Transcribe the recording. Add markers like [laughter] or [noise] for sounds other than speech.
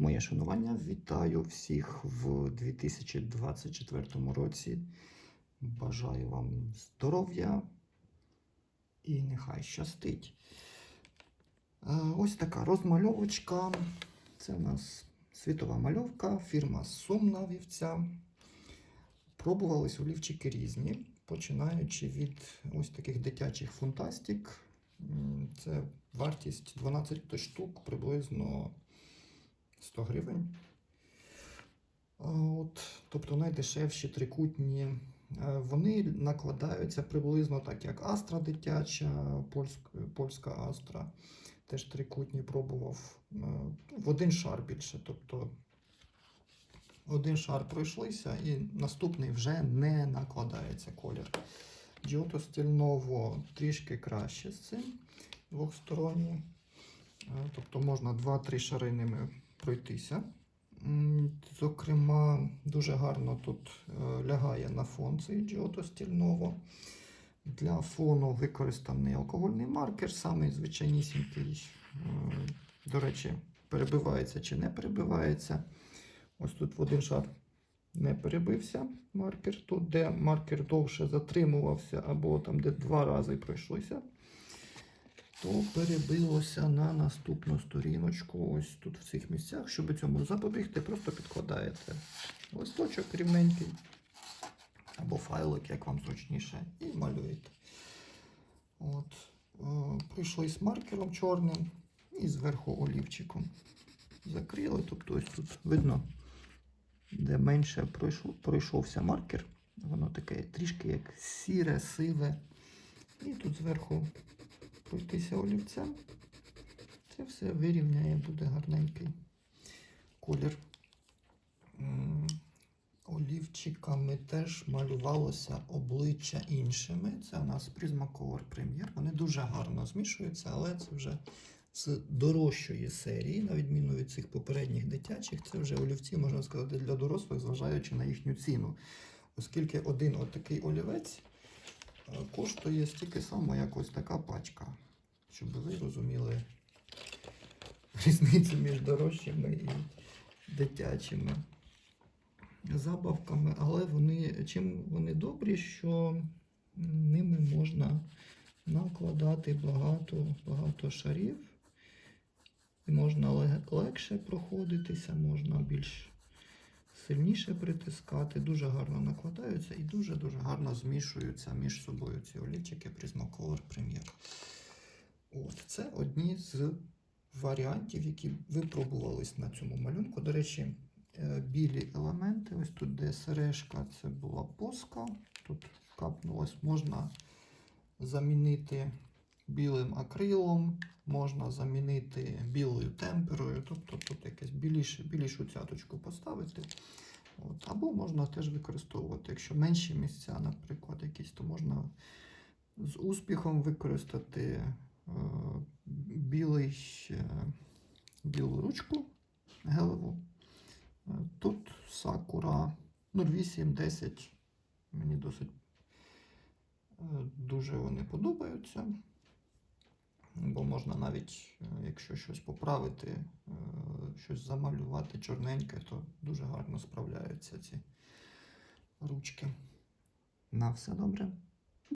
Моє шанування вітаю всіх в 2024 році. Бажаю вам здоров'я і нехай щастить. Е, Ось така розмальовочка. Це у нас світова мальовка, фірма Сумна вівця. Пробувались олівчики різні, починаючи від ось таких дитячих фантастик. Це вартість 12 штук, приблизно 100 гривень. От, тобто найдешевші трикутні. Е, Вони накладаються приблизно так, як Астра дитяча, польська, польська Астра. Теж трикутні пробував е, в один шар більше. Тобто один шар пройшлися, і наступний вже не накладається колір. Giotto стільново трішки краще з цим двохсторонній. Е, Тобто можна 2-3 шари ними пройтися. Зокрема, дуже гарно тут е, лягає на фон цей Giotto стільново. Для фону використаний алкогольний маркер, самий звичайнісінький. Е, До речі, перебивається чи не перебивається. Ось тут в один шар не перебився маркер. Тут, де маркер довше затримувався, або там, де два рази пройшлося, то перебилося на наступну сторіночку. Ось тут в цих місцях. Щоб цьому запобігти, просто підкладаєте листочок рівненький або файлик, як вам зручніше, і малюєте. От, е, пройшли з маркером чорним і зверху олівчиком. Закрили, тобто ось тут видно, де менше пройшов, пройшовся маркер. Воно таке трішки як сіре, сиве. І тут зверху пройтися олівцем. Це все вирівняє, буде гарненький колір. Олівчиками теж малювалося обличчя іншими. Це у нас Prismacolor Premier. Вони дуже гарно змішуються, але це вже з дорожчої серії, на відміну від цих попередніх дитячих, це вже олівці, можна сказати, для дорослих, зважаючи на їхню ціну. Оскільки один отакий олівець коштує стільки само, як ось така пачка. Щоб ви розуміли [laughs] різницю між дорожчими і дитячими забавками, але вони чим вони добрі, що ними можна накладати багато, багато шарів. І можна легше проходитися, можна більш сильніше притискати. Дуже гарно накладаються і дуже-дуже гарно змішуються між собою ці олівчики Prismacolor Premier. От, це одні з варіантів, які випробувались на цьому малюнку. До речі, е, білі елементи. Ось тут, де сережка, це була поска. Тут капнулось, можна замінити білим акрилом, можна замінити білою темперою, тобто тут якесь біліше, білішу цяточку поставити. От. Або можна теж використовувати, якщо менші місця, наприклад, якісь, то можна з успіхом використати е, білий, е, білу ручку гелеву. Е, Тут сакура 08-10. Мені досить е, дуже вони подобаються. Бо можна навіть, е, якщо щось поправити, е, щось замалювати чорненьке, то дуже гарно справляються ці ручки. На все добре.